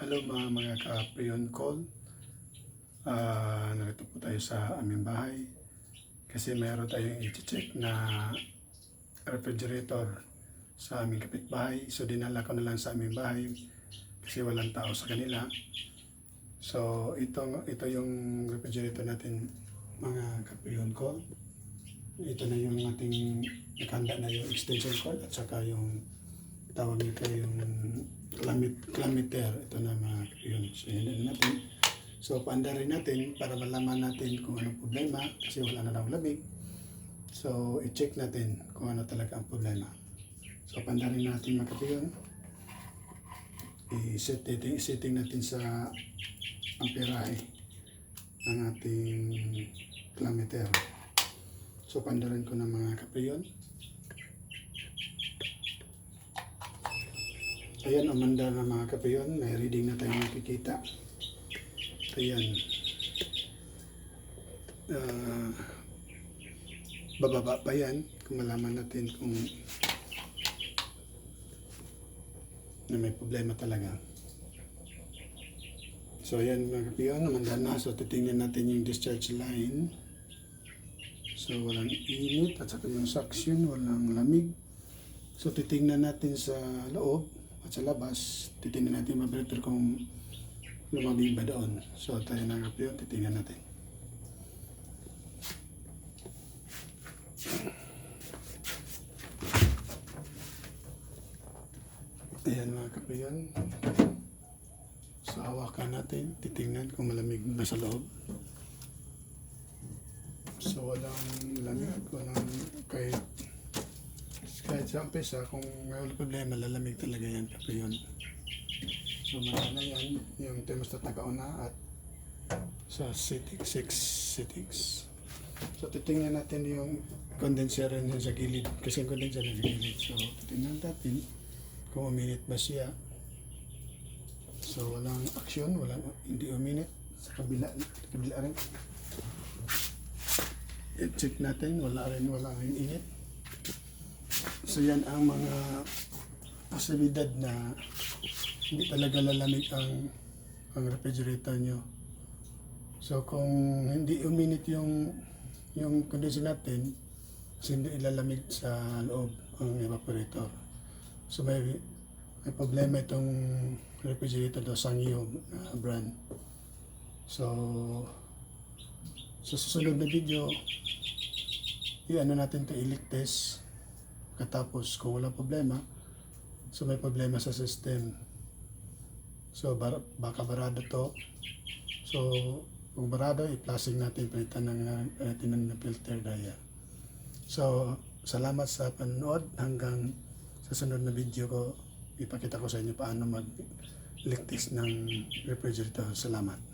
Hello mga mga ka-Prion call. Ah, narito po tayo sa aming bahay kasi mayroon tayong i-check na refrigerator sa aming kapitbahay. So dinala ko na lang sa aming bahay kasi walang tao sa kanila. So ito, ito yung refrigerator natin mga ka-Prion call. Ito na yung ating nakanda na yung extension cord at saka yung tawag nito yung climate, climiter. Ito na mga yun. So, yun na natin. So, paanda rin natin para malaman natin kung anong problema kasi wala na daw lamig. So, i-check natin kung ano talaga ang problema. So, paanda rin natin mga kapiyon. I-setting natin sa amperahe ang ating climiter. So, pandarin ko ng mga kapiyon. Ayan, umanda na mga kapiyon. May reading na tayo makikita. Ayan. Ah, bababa pa yan kung malaman natin kung na may problema talaga. So ayan mga kapiyon, umanda na. So titingnan natin yung discharge line. So walang init at saka yung suction, walang lamig. So titingnan natin sa loob at sa labas, titingnan natin vibrator kung lumabig ba doon. So tayo na nga yun, titingnan natin. Ayan mga kapiyan. So hawakan natin, titingnan kung malamig na sa loob. So walang lamig, walang kahit kahit sa umpisa, kung may problema, lalamig talaga yan, kape yun. So, marami na yan, yung thermostat na kauna at sa settings, 6 settings. So, titingnan natin yung condenser rin sa gilid, kasi yung condenser na sa gilid. So, titingnan natin kung uminit ba siya. So, walang action, walang, hindi uminit. Sa kabila, kabila rin. I-check natin, wala rin, wala rin init. So yan ang mga posibilidad na hindi talaga lalamig ang ang refrigerator nyo. So kung hindi uminit yung yung condition natin, kasi hindi ilalamig sa loob ang evaporator. So may may problema itong refrigerator daw Sangyo na brand. So sa susunod na video, i-ano natin to i-leak test Katapos, kung wala problema, so may problema sa system. So, bar- baka barado to. So, kung barado, i-plasing natin, palitan ng, natin ng filter daya. So, salamat sa panonood. Hanggang sa sunod na video ko, ipakita ko sa inyo paano mag-leak test ng refrigerator. Salamat.